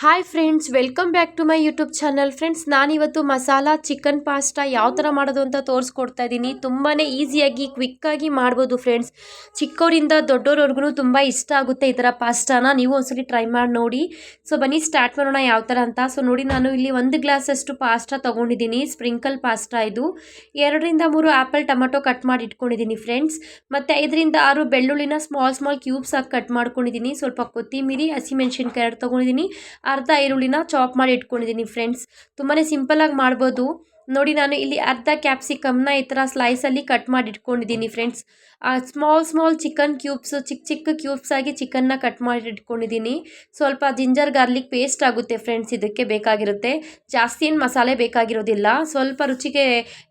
Hi friends welcome back to my YouTube channel friends ನಾನಿವತ್ತು masala chicken pasta ಯಾವ ಥರ ಮಾಡೋದು ಅಂತ ತೋರಿಸ್ಕೊಡ್ತಾ ಇದ್ದೀನಿ ತುಂಬಾ ಈಸಿಯಾಗಿ ಕ್ವಿಕ್ಕಾಗಿ ಮಾಡ್ಬೋದು ಫ್ರೆಂಡ್ಸ್ ಚಿಕ್ಕವರಿಂದ ದೊಡ್ಡವ್ರವ್ರಿಗೂ ತುಂಬ ಇಷ್ಟ ಆಗುತ್ತೆ ಈ ಥರ ಪಾಸ್ಟಾನ. ನೀವು ಒಂದ್ಸಲಿ ಟ್ರೈ ಮಾಡಿ ನೋಡಿ. ಸೊ ಬನ್ನಿ ಸ್ಟಾರ್ಟ್ ಮಾಡೋಣ ಯಾವ ಥರ ಅಂತ. ಸೊ ನೋಡಿ, ನಾನು ಇಲ್ಲಿ ಒಂದು ಗ್ಲಾಸಷ್ಟು ಪಾಸ್ಟಾ ತೊಗೊಂಡಿದ್ದೀನಿ ಸ್ಪ್ರಿಂಕಲ್ ಪಾಸ್ಟಾ ಇದು. ಎರಡರಿಂದ ಮೂರು ಆ್ಯಪಲ್ ಟೊಮೆಟೊ ಕಟ್ ಮಾಡಿ ಇಟ್ಕೊಂಡಿದ್ದೀನಿ ಫ್ರೆಂಡ್ಸ್ ಮತ್ತು ಐದರಿಂದ ಆರು ಬೆಳ್ಳುಳ್ಳಿನ ಸ್ಮಾಲ್ ಸ್ಮಾಲ್ ಕ್ಯೂಬ್ಸ್ ಆಗಿ ಕಟ್ ಮಾಡ್ಕೊಂಡಿದ್ದೀನಿ ಸ್ವಲ್ಪ ಕೊತ್ತಿಮೀರಿ, ಹಸಿಮೆಣ್ಸಿನ್ಕಾಯಿ ಎರಡು ತೊಗೊಂಡಿದ್ದೀನಿ ಅರ್ಧ ಈರುಳ್ಳಿನ ಚಾಪ್ ಮಾಡಿ ಇಟ್ಕೊಂಡಿದ್ದೀನಿ ಫ್ರೆಂಡ್ಸ್ ತುಂಬಾ ಸಿಂಪಲ್ಲಾಗಿ ಮಾಡ್ಬೋದು. ನೋಡಿ, ನಾನು ಇಲ್ಲಿ ಅರ್ಧ ಕ್ಯಾಪ್ಸಿಕಮ್ನ ಈ ಥರ ಸ್ಲೈಸಲ್ಲಿ ಕಟ್ ಮಾಡಿ ಇಟ್ಕೊಂಡಿದ್ದೀನಿ friends small small chicken cubes ಚಿಕ್ಕ ಚಿಕ್ಕ ಕ್ಯೂಬ್ಸ್ ಆಗಿ ಚಿಕನ್ನ ಕಟ್ ಮಾಡಿ ಇಟ್ಕೊಂಡಿದ್ದೀನಿ ಸ್ವಲ್ಪ ಜಿಂಜರ್ ಗಾರ್ಲಿಕ್ ಪೇಸ್ಟ್ ಆಗುತ್ತೆ ಫ್ರೆಂಡ್ಸ್ ಇದಕ್ಕೆ ಬೇಕಾಗಿರುತ್ತೆ. ಜಾಸ್ತಿ ಏನು ಮಸಾಲೆ ಬೇಕಾಗಿರೋದಿಲ್ಲ. ಸ್ವಲ್ಪ ರುಚಿಗೆ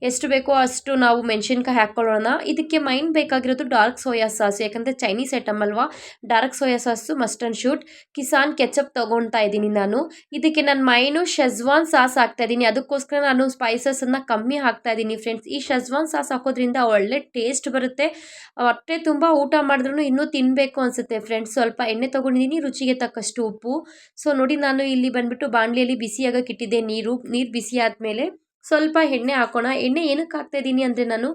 ಎಷ್ಟು ಬೇಕೋ ಅಷ್ಟು ನಾವು ಮೆಣಸಿನ್ಕಾಯಿ ಹಾಕ್ಕೊಳ್ಳೋಣ. ಇದಕ್ಕೆ ಮೈನ್ ಬೇಕಾಗಿರೋದು ಡಾರ್ಕ್ ಸೋಯಾ ಸಾಸ್ ಯಾಕಂದರೆ ಚೈನೀಸ್ ಐಟಮ್ ಅಲ್ವಾ? Dark soya sauce must and shoot Kisan ketchup ತೊಗೊಳ್ತಾ ಇದ್ದೀನಿ ನಾನು. ಇದಕ್ಕೆ ನಾನು ಮೈನು ಶೆಜ್ವಾನ್ ಸಾಸ್ ಹಾಕ್ತಾ ಇದ್ದೀನಿ ಅದಕ್ಕೋಸ್ಕರ ನಾನು ಸ್ಪೈಸಸನ್ನು ಕಮ್ಮಿ ಹಾಕ್ತಾ ಇದ್ದೀನಿ ಫ್ರೆಂಡ್ಸ್. ಈ ಶಜ್ವಾನ್ ಸಾಸ್ ಹಾಕೋದ್ರಿಂದ ಒಳ್ಳೆ ಟೇಸ್ಟ್ ಬರುತ್ತೆ. ಹೊಟ್ಟೆ ತುಂಬ ಊಟ ಮಾಡಿದ್ರೂ ಇನ್ನೂ ತಿನ್ನಬೇಕು ಅನಿಸುತ್ತೆ ಫ್ರೆಂಡ್ಸ್. ಸ್ವಲ್ಪ ಎಣ್ಣೆ ತೊಗೊಂಡಿದ್ದೀನಿ ರುಚಿಗೆ ತಕ್ಕಷ್ಟು ಉಪ್ಪು. ಸೊ, ನೋಡಿ ನಾನು ಇಲ್ಲಿ ಬಂದುಬಿಟ್ಟು ಬಾಣಲಿಯಲ್ಲಿ ಬಿಸಿಯಾಗಕ್ಕಿಟ್ಟಿದ್ದೆ ನೀರು. ನೀರು ಬಿಸಿ ಆದಮೇಲೆ ಸ್ವಲ್ಪ ಎಣ್ಣೆ ಹಾಕೋಣ. ಎಣ್ಣೆ ಏನಕ್ಕೆ ಹಾಕ್ತಾ ಇದ್ದೀನಿ ಅಂದರೆ ನಾನು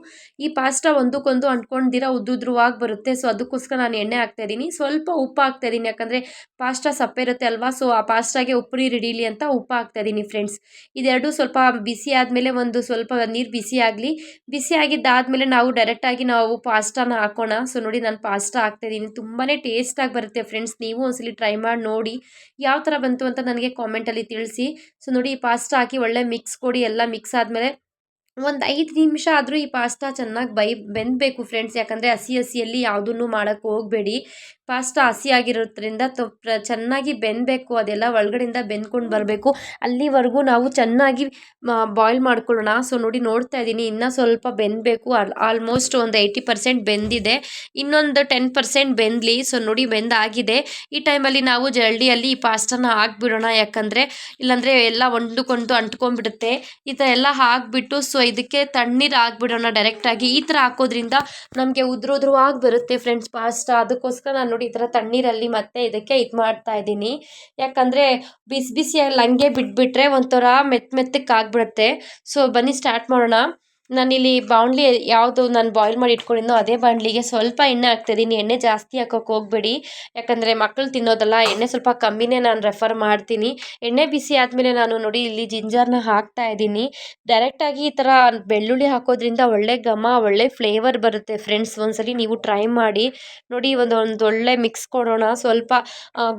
ಈ ಪಾಸ್ತಾ ಒಂದಕ್ಕೊಂದು ಅಂಟ್ಕೊಂಡಿರ ಉದ್ದುದ್ರುವಾಗಿ ಬರುತ್ತೆ. ಸೊ ಅದಕ್ಕೋಸ್ಕರ ನಾನು ಎಣ್ಣೆ ಹಾಕ್ತಾ ಇದ್ದೀನಿ. ಸ್ವಲ್ಪ ಉಪ್ಪು ಹಾಕ್ತಾ ಇದ್ದೀನಿ. ಯಾಕಂದರೆ ಪಾಸ್ತಾ ಸಪ್ಪೆ ಇರುತ್ತೆ ಅಲ್ವಾ? ಸೊ ಆ ಪಾಸ್ಟಾಗೆ ಉಪ್ಪು ನೀರು ಹಿಡೀಲಿ ಅಂತ ಉಪ್ಪು ಹಾಕ್ತಾ ಇದ್ದೀನಿ ಫ್ರೆಂಡ್ಸ್ ಇದೆರಡು ಸ್ವಲ್ಪ ಬಿಸಿ ಆದಮೇಲೆ ಒಂದು ಸ್ವಲ್ಪ ನೀರು ಬಿಸಿ ಆಗಲಿ. ಬಿಸಿ ಆಗಿದ್ದಾದಮೇಲೆ ನಾವು ಡೈರೆಕ್ಟಾಗಿ ನಾವು ಪಾಸ್ಟಾನ ಹಾಕೋಣ. ಸೊ ನೋಡಿ ನಾನು ಪಾಸ್ತಾ ಹಾಕ್ತಾ ಇದ್ದೀನಿ. ತುಂಬಾ ಟೇಸ್ಟಾಗಿ ಬರುತ್ತೆ ಫ್ರೆಂಡ್ಸ್ ನೀವು ಒಂದ್ಸಲಿ ಟ್ರೈ ಮಾಡಿ ನೋಡಿ. ಯಾವ ಥರ ಬಂತು ಅಂತ ನನಗೆ ಕಾಮೆಂಟಲ್ಲಿ ತಿಳಿಸಿ. ಸೊ ನೋಡಿ ಈ ಪಾಸ್ತಾ ಹಾಕಿ ಒಳ್ಳೆ ಮಿಕ್ಸ್ ಕೊಡಿ. ಎಲ್ಲ ಆದಮೇಲೆ ಒಂದು ಐದು ನಿಮಿಷ ಆದರೂ ಈ ಪಾಸ್ತಾ ಚೆನ್ನಾಗಿ ಬೈ ಬೆಂದಬೇಕು ಫ್ರೆಂಡ್ಸ್ ಯಾಕಂದರೆ ಹಸಿ ಹಸಿಯಲ್ಲಿ ಯಾವುದನ್ನು ಮಾಡೋಕ್ಕೆ ಹೋಗಬೇಡಿ. ಪಾಸ್ತಾ ಹಸಿಯಾಗಿರೋದ್ರಿಂದ ತೊಪ್ಪ ಚೆನ್ನಾಗಿ ಬೆಂದಬೇಕು. ಅದೆಲ್ಲ ಒಳಗಡೆಯಿಂದ ಬೆಂದ್ಕೊಂಡು ಬರಬೇಕು. ಅಲ್ಲಿವರೆಗೂ ನಾವು ಚೆನ್ನಾಗಿ ಬಾಯ್ಲ್ ಮಾಡ್ಕೊಳ್ಳೋಣ. ಸೊ ನೋಡಿ ನೋಡ್ತಾ ಇದ್ದೀನಿ. ಇನ್ನೂ ಸ್ವಲ್ಪ ಬೆಂದಬೇಕು. ಆಲ್ಮೋಸ್ಟ್ ಒಂದು ಏಯ್ಟಿ ಪರ್ಸೆಂಟ್ ಬೆಂದಿದೆ. ಇನ್ನೊಂದು ಟೆನ್ ಪರ್ಸೆಂಟ್ ಬೆಂದಲಿ. ಸೊ ನೋಡಿ ಬೆಂದಾಗಿದೆ. ಈ ಟೈಮಲ್ಲಿ ನಾವು ಜಲ್ಡಿಯಲ್ಲಿ ಈ ಪಾಸ್ತಾನ ಹಾಕ್ಬಿಡೋಣ. ಯಾಕಂದರೆ ಇಲ್ಲಾಂದರೆ ಎಲ್ಲ ಒಂದಕ್ಕೊಂದು ಅಂಟ್ಕೊಂಡ್ಬಿಡುತ್ತೆ. ಈ ಥರ ಎಲ್ಲ ಹಾಕ್ಬಿಟ್ಟು ಸೊ ಇದಕ್ಕೆ ತಣ್ಣೀರು ಹಾಕ್ಬಿಡೋಣ ಡೈರೆಕ್ಟಾಗಿ ಈ ಥರ ಹಾಕೋದ್ರಿಂದ ನಮಗೆ ಆಗಿ ಬರುತ್ತೆ ಫ್ರೆಂಡ್ಸ್ ಪಾಸ್ತಾ ಅದಕ್ಕೋಸ್ಕರ ನಾನು ನೋಡಿ ಈ ಥರ ತಣ್ಣೀರಲ್ಲಿ ಮತ್ತೆ ಇದಕ್ಕೆ ಇದು ಮಾಡ್ತಾ ಇದ್ದೀನಿ. ಯಾಕಂದರೆ ಬಿಸಿ ಬಿಸಿಯಲ್ಲಿ ಹಂಗೆ ಬಿಟ್ಬಿಟ್ರೆ ಒಂಥರ ಮೆತ್ತ ಮೆತ್ತಕ್ಕೆ ಆಗಿಬಿಡುತ್ತೆ. ಸೊ ಬನ್ನಿ ಸ್ಟಾರ್ಟ್ ಮಾಡೋಣ. ನಾನಿಲ್ಲಿ ಬಾಣಲಿ ಯಾವುದು ನಾನು ಬಾಯ್ಲ್ ಮಾಡಿ ಇಟ್ಕೊಂಡಿದ್ನೋ ಅದೇ ಬಾಣಲಿಗೆ ಸ್ವಲ್ಪ ಎಣ್ಣೆ ಹಾಕ್ತಿದ್ದೀನಿ. ಎಣ್ಣೆ ಜಾಸ್ತಿ ಹಾಕೋಕೆ ಹೋಗಬೇಡಿ. ಯಾಕಂದರೆ ಮಕ್ಕಳು ತಿನ್ನೋದಲ್ಲ, ಎಣ್ಣೆ ಸ್ವಲ್ಪ ಕಮ್ಮಿನೇ ನಾನು ರೆಫರ್ ಮಾಡ್ತೀನಿ. ಎಣ್ಣೆ ಬಿಸಿ ಆದಮೇಲೆ ನಾನು ನೋಡಿ ಇಲ್ಲಿ ಜಿಂಜರ್ನ ಹಾಕ್ತಾ ಇದ್ದೀನಿ. ಡೈರೆಕ್ಟಾಗಿ ಈ ಥರ ಬೆಳ್ಳುಳ್ಳಿ ಹಾಕೋದ್ರಿಂದ ಒಳ್ಳೆ ಘಮ, ಒಳ್ಳೆ ಫ್ಲೇವರ್ ಬರುತ್ತೆ ಫ್ರೆಂಡ್ಸ್ ಒಂದ್ಸಲಿ ನೀವು ಟ್ರೈ ಮಾಡಿ. ನೋಡಿ ಒಂದು ಒಂದು ಒಳ್ಳೆ ಮಿಕ್ಸ್ ಕೊಡೋಣ. ಸ್ವಲ್ಪ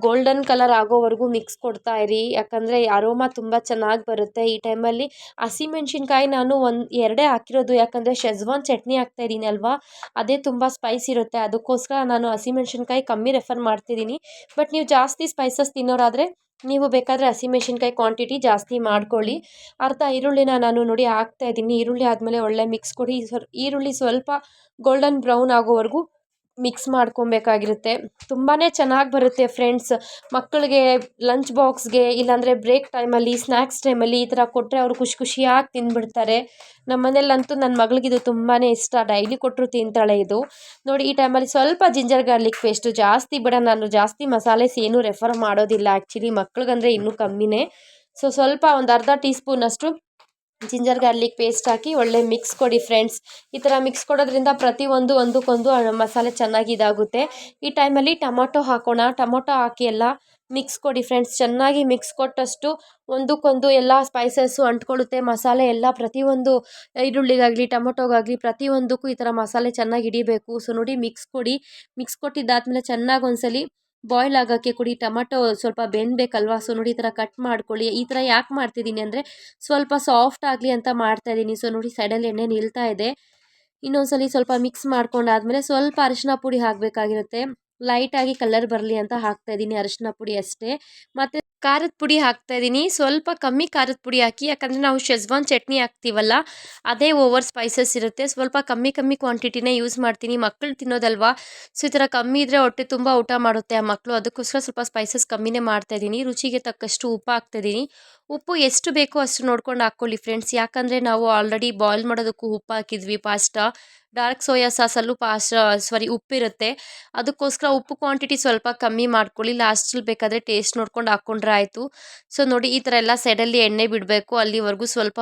ಗೋಲ್ಡನ್ ಕಲರ್ ಆಗೋವರೆಗೂ ಮಿಕ್ಸ್ ಕೊಡ್ತಾ ಇರಿ. ಯಾಕಂದರೆ ಅರೋಮಾ ತುಂಬ ಚೆನ್ನಾಗಿ ಬರುತ್ತೆ. ಈ ಟೈಮಲ್ಲಿ ಹಸಿಮೆಣ್ಸಿನ್ಕಾಯಿ ನಾನು ಒಂದು, ಎರಡೇ ಹಾಕಿರೋದು, ಯಾಕಂದರೆ ಶೆಜ್ವಾನ್ ಚಟ್ನಿ ಹಾಕ್ತಾ ಇದ್ದೀನಿ ಅಲ್ವಾ? ಅದೇ ತುಂಬ ಸ್ಪೈಸ್ ಇರುತ್ತೆ. ಅದಕ್ಕೋಸ್ಕರ ನಾನು ಹಸಿಮೆಣ್ಸಿನ್ಕಾಯಿ ಕಮ್ಮಿ ರೆಫರ್ ಮಾಡ್ತಿದ್ದೀನಿ. ಬಟ್ ನೀವು ಜಾಸ್ತಿ ಸ್ಪೈಸಸ್ ತಿನ್ನೋರಾದರೆ ನೀವು ಬೇಕಾದರೆ ಹಸಿಮೆಣ್ಸಿನ್ಕಾಯಿ ಕ್ವಾಂಟಿಟಿ ಜಾಸ್ತಿ ಮಾಡ್ಕೊಳ್ಳಿ. ಅರ್ಧ ಈರುಳ್ಳಿನ ನಾನು ನೋಡಿ ಹಾಕ್ತಾ ಇದ್ದೀನಿ. ಈರುಳ್ಳಿ ಆದಮೇಲೆ ಒಳ್ಳೆ ಮಿಕ್ಸ್ ಕೊಡಿ. ಈರುಳ್ಳಿ ಸ್ವಲ್ಪ ಗೋಲ್ಡನ್ ಬ್ರೌನ್ ಆಗೋವರೆಗೂ ಮಿಕ್ಸ್ ಮಾಡ್ಕೊಬೇಕಾಗಿರುತ್ತೆ. ತುಂಬಾ ಚೆನ್ನಾಗಿ ಬರುತ್ತೆ ಫ್ರೆಂಡ್ಸ್ ಮಕ್ಕಳಿಗೆ ಲಂಚ್ ಬಾಕ್ಸ್ಗೆ ಇಲ್ಲಾಂದರೆ ಬ್ರೇಕ್ ಟೈಮಲ್ಲಿ ಸ್ನ್ಯಾಕ್ಸ್ ಟೈಮಲ್ಲಿ ಈ ಥರ ಕೊಟ್ಟರೆ ಅವರು ಖುಷಿ ಖುಷಿಯಾಗಿ ತಿಂದುಬಿಡ್ತಾರೆ ನಮ್ಮ ಮನೇಲಂತೂ ನನ್ನ ಮಗಳಿಗಿದು ತುಂಬಾ ಇಷ್ಟ. ಡೈಲಿ ಕೊಟ್ಟರು ತಿಂತಾಳೆ ಇದು. ನೋಡಿ, ಈ ಟೈಮಲ್ಲಿ ಸ್ವಲ್ಪ ಜಿಂಜರ್ ಗಾರ್ಲಿಕ್ ಪೇಸ್ಟು ಜಾಸ್ತಿ ಬಿಡ, ನಾನು ಜಾಸ್ತಿ ಮಸಾಲೆಸ್ ಏನೂ ರೆಫರ್ ಮಾಡೋದಿಲ್ಲ. ಆ್ಯಕ್ಚುಲಿ ಮಕ್ಳಿಗಂದರೆ ಇನ್ನೂ ಕಮ್ಮಿನೇ. ಸೊ ಸ್ವಲ್ಪ ಒಂದು ಅರ್ಧ ಟೀ ಸ್ಪೂನಷ್ಟು ಜಿಂಜರ್ ಗಾರ್ಲಿಕ್ ಪೇಸ್ಟ್ ಹಾಕಿ ಒಳ್ಳೆ ಮಿಕ್ಸ್ ಕೊಡಿ ಫ್ರೆಂಡ್ಸ್ ಈ ಥರ ಮಿಕ್ಸ್ ಕೊಡೋದ್ರಿಂದ ಪ್ರತಿಯೊಂದು ಒಂದಕ್ಕೊಂದು ಮಸಾಲೆ ಚೆನ್ನಾಗಿ ಇದಾಗುತ್ತೆ. ಈ ಟೈಮಲ್ಲಿ ಟೊಮೊಟೊ ಹಾಕೋಣ. ಟೊಮೊಟೊ ಹಾಕಿ ಎಲ್ಲ ಮಿಕ್ಸ್ ಕೊಡಿ ಫ್ರೆಂಡ್ಸ್ ಚೆನ್ನಾಗಿ ಮಿಕ್ಸ್ ಕೊಟ್ಟಷ್ಟು ಒಂದಕ್ಕೊಂದು ಎಲ್ಲ ಸ್ಪೈಸಸ್ಸು ಅಂಟ್ಕೊಳ್ಳುತ್ತೆ. ಮಸಾಲೆ ಎಲ್ಲ ಪ್ರತಿಯೊಂದು ಈರುಳ್ಳಿಗಾಗಲಿ, ಟೊಮೊಟೊಗಾಗಲಿ ಪ್ರತಿಯೊಂದಕ್ಕೂ ಈ ಥರ ಮಸಾಲೆ ಚೆನ್ನಾಗಿ ಹಿಡಿಬೇಕು. ಸೊ ನೋಡಿ ಮಿಕ್ಸ್ ಕೊಡಿ. ಮಿಕ್ಸ್ ಕೊಟ್ಟಿದ್ದಾದಮೇಲೆ ಚೆನ್ನಾಗಿ ಒಂದ್ಸಲಿ ಬಾಯ್ಲ್ ಆಗೋಕ್ಕೆ ಕೊಡಿ, ಟೊಮಟೊ ಸ್ವಲ್ಪ ಬೆಂದಬೇಕಲ್ವಾ? ಸೊ ನೋಡಿ ಈ ಥರ ಕಟ್ ಮಾಡ್ಕೊಳ್ಳಿ. ಈ ಥರ ಯಾಕೆ ಮಾಡ್ತಿದ್ದೀನಿ ಅಂದರೆ, ಸ್ವಲ್ಪ ಸಾಫ್ಟ್ ಆಗಲಿ ಅಂತ ಮಾಡ್ತಾಯಿದ್ದೀನಿ ಸೊ ನೋಡಿ ಸೈಡಲ್ಲಿ ಎಣ್ಣೆ ನಿಲ್ತಾ ಇದೆ. ಇನ್ನೊಂದ್ಸಲಿ ಸ್ವಲ್ಪ ಮಿಕ್ಸ್ ಮಾಡ್ಕೊಂಡಾದ್ಮೇಲೆ ಸ್ವಲ್ಪ ಅರಿಶಿನ ಪುಡಿ ಹಾಕಬೇಕಾಗಿರುತ್ತೆ. ಲೈಟಾಗಿ ಕಲರ್ ಬರಲಿ ಅಂತ ಹಾಕ್ತಾ ಇದ್ದೀನಿ ಅರಿಶಿನ ಪುಡಿ ಅಷ್ಟೇ. ಮತ್ತು ಖಾರದ ಪುಡಿ ಹಾಕ್ತಾ ಇದ್ದೀನಿ. ಸ್ವಲ್ಪ ಕಮ್ಮಿ ಖಾರದ ಪುಡಿ ಹಾಕಿ, ಯಾಕಂದರೆ ನಾವು ಶೆಜ್ವಾನ್ ಚಟ್ನಿ ಹಾಕ್ತೀವಲ್ಲ, ಅದೇ ಓವರ್ ಸ್ಪೈಸಸ್ ಇರುತ್ತೆ. ಸ್ವಲ್ಪ ಕಮ್ಮಿ ಕಮ್ಮಿ ಕ್ವಾಂಟಿಟಿನೇ ಯೂಸ್ ಮಾಡ್ತೀನಿ. ಮಕ್ಕಳು ತಿನ್ನೋದಲ್ವಾ? ಸೊ ಈ ಥರ ಕಮ್ಮಿ ಇದ್ದರೆ ಹೊಟ್ಟೆ ತುಂಬ ಊಟ ಮಾಡುತ್ತೆ ಆ ಮಕ್ಕಳು ಅದಕ್ಕೋಸ್ಕರ ಸ್ವಲ್ಪ ಸ್ಪೈಸಸ್ ಕಮ್ಮಿನೇ ಮಾಡ್ತಾ ಇದ್ದೀನಿ. ರುಚಿಗೆ ತಕ್ಕಷ್ಟು ಉಪ್ಪು ಹಾಕ್ತಾಯಿದ್ದೀನಿ ಉಪ್ಪು ಎಷ್ಟು ಬೇಕೋ ಅಷ್ಟು ನೋಡ್ಕೊಂಡು ಹಾಕ್ಕೊಳ್ಳಿ ಫ್ರೆಂಡ್ಸ್ ಯಾಕಂದರೆ ನಾವು ಆಲ್ರೆಡಿ ಬಾಯ್ಲ್ ಮಾಡೋದಕ್ಕೂ ಉಪ್ಪು ಹಾಕಿದ್ವಿ ಪಾಸ್ಟಾ ಡಾರ್ಕ್ ಸೋಯಾ ಸಾಸಲ್ಲೂ ಪಾಸ್ ಸಾರಿ ಉಪ್ಪಿರುತ್ತೆ ಅದಕ್ಕೋಸ್ಕರ ಉಪ್ಪು ಕ್ವಾಂಟಿಟಿ ಸ್ವಲ್ಪ ಕಮ್ಮಿ ಮಾಡ್ಕೊಳ್ಳಿ. ಲಾಸ್ಟಲ್ಲಿ ಬೇಕಾದರೆ ಟೇಸ್ಟ್ ನೋಡ್ಕೊಂಡು ಹಾಕ್ಕೊಂಡ್ರೆ ಆಯಿತು. ಸೊ, ನೋಡಿ ಈ ಥರ ಎಲ್ಲ ಸೈಡಲ್ಲಿ ಎಣ್ಣೆ ಬಿಡಬೇಕು. ಅಲ್ಲಿವರೆಗೂ ಸ್ವಲ್ಪ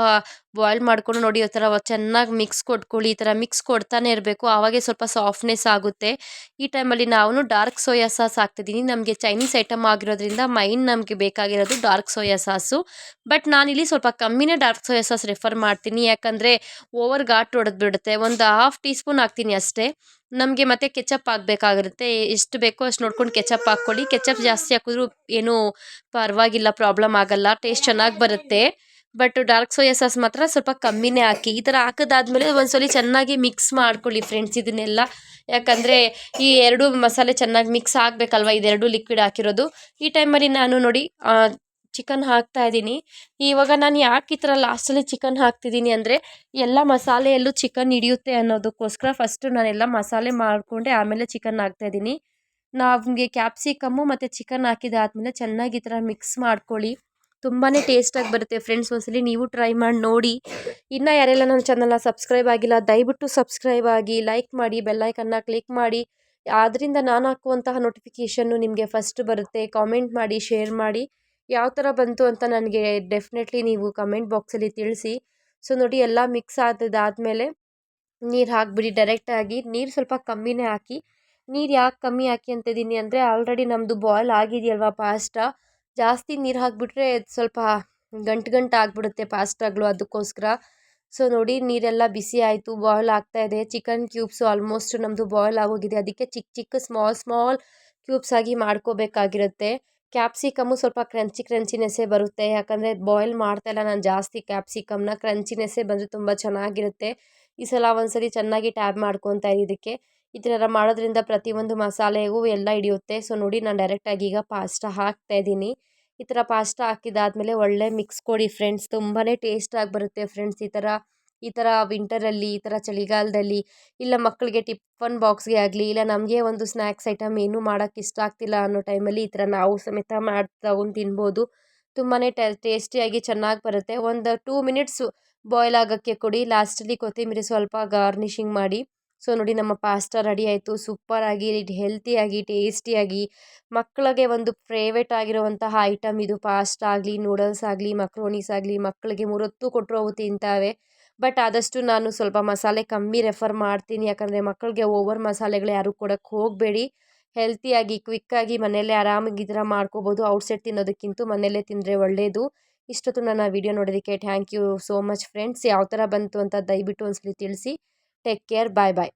ಬಾಯ್ಲ್ ಮಾಡಿಕೊಂಡು ನೋಡಿ ಈ ಥರ ಚೆನ್ನಾಗಿ ಮಿಕ್ಸ್ ಕೊಟ್ಕೊಳ್ಳಿ. ಈ ಥರ ಮಿಕ್ಸ್ ಕೊಡ್ತಾನೆ ಇರಬೇಕು. ಆವಾಗೇ ಸ್ವಲ್ಪ ಸಾಫ್ಟ್ನೆಸ್ ಆಗುತ್ತೆ. ಈ ಟೈಮಲ್ಲಿ ನಾವು ಡಾರ್ಕ್ ಸೋಯಾ ಸಾಸ್ ಹಾಕ್ತಿದ್ದೀನಿ. ನಮಗೆ ಚೈನೀಸ್ ಐಟಮ್ ಆಗಿರೋದ್ರಿಂದ ಮೈನ್ ನಮಗೆ ಬೇಕಾಗಿರೋದು ಡಾರ್ಕ್ ಸೋಯಾ ಸಾಸು. ಬಟ್ ನಾನಿಲ್ಲಿ ಸ್ವಲ್ಪ ಕಮ್ಮಿನೇ ಡಾರ್ಕ್ ಸೋಯಾ ಸಾಸ್ ರೆಫರ್ ಮಾಡ್ತೀನಿ. ಯಾಕಂದರೆ ಓವರ್ ಘಾಟ್ ಹೊಡೆದ್ಬಿಡುತ್ತೆ ಒಂದು ಹಾಫ್ ಟೀ ಸ್ಪೂನ್ ಹಾಕ್ತೀನಿ ಅಷ್ಟೇ. ನಮಗೆ ಮತ್ತೆ ಕೆಚಪ್ ಹಾಕ್ಬೇಕಾಗಿರುತ್ತೆ ಎಷ್ಟು ಬೇಕೋ ಅಷ್ಟು ನೋಡ್ಕೊಂಡು ಕೆಚಪ್ ಹಾಕ್ಕೊಳ್ಳಿ. ಕೆಚಪ್ ಜಾಸ್ತಿ ಹಾಕಿದ್ರೂ ಏನೂ ಪರವಾಗಿಲ್ಲ, ಪ್ರಾಬ್ಲಮ್ ಆಗಲ್ಲ. ಟೇಸ್ಟ್ ಚೆನ್ನಾಗಿ ಬರುತ್ತೆ. ಬಟ್ ಡಾರ್ಕ್ ಸೋಯಾ ಸಾಸ್ ಮಾತ್ರ ಸ್ವಲ್ಪ ಕಮ್ಮಿನೇ ಹಾಕಿ. ಈ ಥರ ಹಾಕಿದಾದ್ಮೇಲೆ ಒಂದ್ಸಲಿ ಚೆನ್ನಾಗಿ ಮಿಕ್ಸ್ ಮಾಡ್ಕೊಳ್ಳಿ ಫ್ರೆಂಡ್ಸ್ ಇದನ್ನೆಲ್ಲ. ಯಾಕಂದರೆ ಈ ಎರಡು ಮಸಾಲೆ ಚೆನ್ನಾಗಿ ಮಿಕ್ಸ್ ಆಗಬೇಕಲ್ವ? ಇದೆರಡು ಲಿಕ್ವಿಡ್ ಹಾಕಿರೋದು. ಈ ಟೈಮಲ್ಲಿ ನಾನು ನೋಡಿ ಚಿಕನ್ ಹಾಕ್ತಾ ಇದ್ದೀನಿ. ಇವಾಗ ನಾನು ಯಾಕೆ ಈ ಥರ ಲಾಸ್ಟಲ್ಲಿ ಚಿಕನ್ ಹಾಕ್ತಿದ್ದೀನಿ ಅಂದರೆ, ಎಲ್ಲ ಮಸಾಲೆಯಲ್ಲೂ ಚಿಕನ್ ಹಿಡಿಯುತ್ತೆ ಅನ್ನೋದಕ್ಕೋಸ್ಕರ ಫಸ್ಟು ನಾನೆಲ್ಲ ಮಸಾಲೆ ಮಾಡಿಕೊಂಡೆ ಆಮೇಲೆ ಚಿಕನ್ ಹಾಕ್ತಾಯಿದ್ದೀನಿ ನಮಗೆ ಕ್ಯಾಪ್ಸಿಕಮ್ಮು ಮತ್ತು ಚಿಕನ್ ಹಾಕಿದಾದ್ಮೇಲೆ ಚೆನ್ನಾಗಿ ಈ ಥರ ಮಿಕ್ಸ್ ಮಾಡ್ಕೊಳ್ಳಿ. ತುಂಬಾ ಟೇಸ್ಟಾಗಿ ಬರುತ್ತೆ ಫ್ರೆಂಡ್ಸ್ ಒಂದ್ಸಲಿ ನೀವು ಟ್ರೈ ಮಾಡಿ ನೋಡಿ. ಇನ್ನೂ ಯಾರೆಲ್ಲ ನನ್ನ ಚಾನಲ್ನ ಸಬ್ಸ್ಕ್ರೈಬ್ ಆಗಿಲ್ಲ, ದಯವಿಟ್ಟು ಸಬ್ಸ್ಕ್ರೈಬ್ ಆಗಿ ಲೈಕ್ ಮಾಡಿ ಬೆಲ್ಲೈಕನ್ನ ಕ್ಲಿಕ್ ಮಾಡಿ. ಆದ್ದರಿಂದ ನಾನು ಹಾಕುವಂತಹ ನೋಟಿಫಿಕೇಷನ್ನು ನಿಮಗೆ ಫಸ್ಟ್ ಬರುತ್ತೆ. ಕಾಮೆಂಟ್ ಮಾಡಿ ಶೇರ್ ಮಾಡಿ. ಯಾವ ಥರ ಬಂತು ಅಂತ ನನಗೆ ಡೆಫಿನೆಟ್ಲಿ ನೀವು ಕಮೆಂಟ್ ಬಾಕ್ಸಲ್ಲಿ ತಿಳಿಸಿ. ಸೊ ನೋಡಿ ಎಲ್ಲ ಮಿಕ್ಸ್ ಆದದಾದಮೇಲೆ ನೀರು ಹಾಕ್ಬಿಡಿ ಡೈರೆಕ್ಟಾಗಿ ನೀರು ಸ್ವಲ್ಪ ಕಮ್ಮಿನೇ ಹಾಕಿ. ನೀರು ಯಾಕೆ ಕಮ್ಮಿ ಹಾಕಿ ಅಂತಿದ್ದೀನಿ ಅಂದರೆ ಆಲ್ರೆಡಿ ನಮ್ಮದು ಬಾಯ್ಲ್ ಆಗಿದೆಯಲ್ವಾ ಪಾಸ್ಟಾ ಜಾಸ್ತಿ ನೀರು ಹಾಕಿಬಿಟ್ರೆ ಸ್ವಲ್ಪ ಗಂಟು ಗಂಟು ಆಗಿಬಿಡುತ್ತೆ ಪಾಸ್ಟಾಗಳು ಅದಕ್ಕೋಸ್ಕರ. ಸೊ ನೋಡಿ ನೀರೆಲ್ಲ ಬಿಸಿ ಆಯಿತು ಬಾಯ್ಲ್ ಆಗ್ತಾಯಿದೆ ಚಿಕನ್ ಕ್ಯೂಬ್ಸು ಆಲ್ಮೋಸ್ಟ್ ನಮ್ಮದು ಬಾಯ್ಲ್ ಆಗೋಗಿದೆ. ಅದಕ್ಕೆ ಚಿಕ್ಕ ಚಿಕ್ಕ ಸ್ಮಾಲ್ ಸ್ಮಾಲ್ ಕ್ಯೂಬ್ಸ್ ಆಗಿ ಮಾಡ್ಕೋಬೇಕಾಗಿರುತ್ತೆ. ಕ್ಯಾಪ್ಸಿಕಮ್ಮು ಸ್ವಲ್ಪ ಕ್ರಂಚಿ ಕ್ರಂಚಿನೆಸ್ಸೇ ಬರುತ್ತೆ. ಯಾಕಂದರೆ ಬಾಯ್ಲ್ ಮಾಡ್ತಾಯಿಲ್ಲ ನಾನು ಜಾಸ್ತಿ ಕ್ಯಾಪ್ಸಿಕಮ್ನ. ಕ್ರಂಚಿನೆಸ್ಸೇ ಬಂದರೆ ತುಂಬ ಚೆನ್ನಾಗಿರುತ್ತೆ. ಈ ಸಲ ಒಂದ್ಸರಿ ಚೆನ್ನಾಗಿ ಟ್ಯಾಬ್ ಮಾಡ್ಕೊತಾ ಇದಕ್ಕೆ. ಈ ಥರ ಮಾಡೋದ್ರಿಂದ ಪ್ರತಿಯೊಂದು ಮಸಾಲೆಗೂ ಎಲ್ಲ ಹಿಡಿಯುತ್ತೆ. ಸೊ, ನೋಡಿ ನಾನು ಡೈರೆಕ್ಟಾಗಿ ಈಗ ಪಾಸ್ತಾ ಹಾಕ್ತಾಯಿದ್ದೀನಿ ಈ ಥರ ಪಾಸ್ತಾ ಹಾಕಿದಾದ್ಮೇಲೆ ಒಳ್ಳೆ ಮಿಕ್ಸ್ ಕೊಡಿ ಫ್ರೆಂಡ್ಸ್. ತುಂಬಾ ಟೇಸ್ಟಾಗಿ ಬರುತ್ತೆ ಫ್ರೆಂಡ್ಸ್ ಈ ಥರ. ಈ ಥರ ವಿಂಟರಲ್ಲಿ ಈ ಥರ ಚಳಿಗಾಲದಲ್ಲಿ, ಇಲ್ಲ ಮಕ್ಕಳಿಗೆ ಟಿಫನ್ ಬಾಕ್ಸ್ಗೆ ಆಗಲಿ, ಇಲ್ಲ ನಮಗೆ ಒಂದು ಸ್ನ್ಯಾಕ್ಸ್ ಐಟಮ್ ಏನೂ ಮಾಡೋಕ್ಕೆ ಇಷ್ಟ ಆಗ್ತಿಲ್ಲ ಅನ್ನೋ ಟೈಮಲ್ಲಿ ಈ ಥರ ನಾವು ಸಮೇತ ಮಾಡಿ ತಗೊಂಡು ತಿನ್ಬೋದು. ತುಂಬಾ ಟೇಸ್ಟಿಯಾಗಿ ಚೆನ್ನಾಗಿ ಬರುತ್ತೆ. ಒಂದು ಟೂ ಮಿನಿಟ್ಸು ಬಾಯ್ಲ್ ಆಗೋಕ್ಕೆ ಕೊಡಿ. ಲಾಸ್ಟಲ್ಲಿ ಕೊತ್ತಂಬರಿ ಸ್ವಲ್ಪ ಗಾರ್ನಿಷಿಂಗ್ ಮಾಡಿ. ಸೊ ನೋಡಿ ನಮ್ಮ ಪಾಸ್ತಾ ರೆಡಿ ಆಯಿತು. ಸೂಪರಾಗಿ ಹೆಲ್ತಿಯಾಗಿ ಟೇಸ್ಟಿಯಾಗಿ ಮಕ್ಕಳಿಗೆ ಒಂದು ಫೇವ್ರೇಟ್ ಆಗಿರುವಂತಹ ಐಟಮ್ ಇದು ಪಾಸ್ತಾ ಆಗಲಿ ನೂಡಲ್ಸ್ ಆಗಲಿ ಮಕ್ರೋನೀಸ್ ಆಗಲಿ ಮಕ್ಕಳಿಗೆ ಮೂರೊತ್ತು ಕೊಟ್ಟರು ಅವು ತಿಂತಾವೆ. ಬಟ್ ಆದಷ್ಟು ನಾನು ಸ್ವಲ್ಪ ಮಸಾಲೆ ಕಮ್ಮಿ ರೆಫರ್ ಮಾಡ್ತೀನಿ. ಯಾಕಂದರೆ ಮಕ್ಕಳಿಗೆ ಓವರ್ ಮಸಾಲೆಗಳು ಯಾರೂ ಕೊಡೋಕ್ಕೆ ಹೋಗಬೇಡಿ. ಹೆಲ್ತಿಯಾಗಿ ಕ್ವಿಕ್ಕಾಗಿ ಮನೆಯಲ್ಲೇ ಆರಾಮಾಗಿ ಈ ಮಾಡ್ಕೋಬೋದು. ಔಟ್ಸೈಡ್ ತಿನ್ನೋದಕ್ಕಿಂತ ಮನೆಯಲ್ಲೇ ತಿಂದರೆ ಒಳ್ಳೆಯದು ಇಷ್ಟೊತ್ತು ನನ್ನ ವಿಡಿಯೋ ನೋಡೋದಕ್ಕೆ thank you so much friends ಯಾವ ಥರ ಬಂತು ಅಂತ ದಯವಿಟ್ಟು ಒಂದ್ಸಲಿ ತಿಳಿಸಿ. ಟೇಕ್ ಕೇರ್ ಬಾಯ್ ಬಾಯ್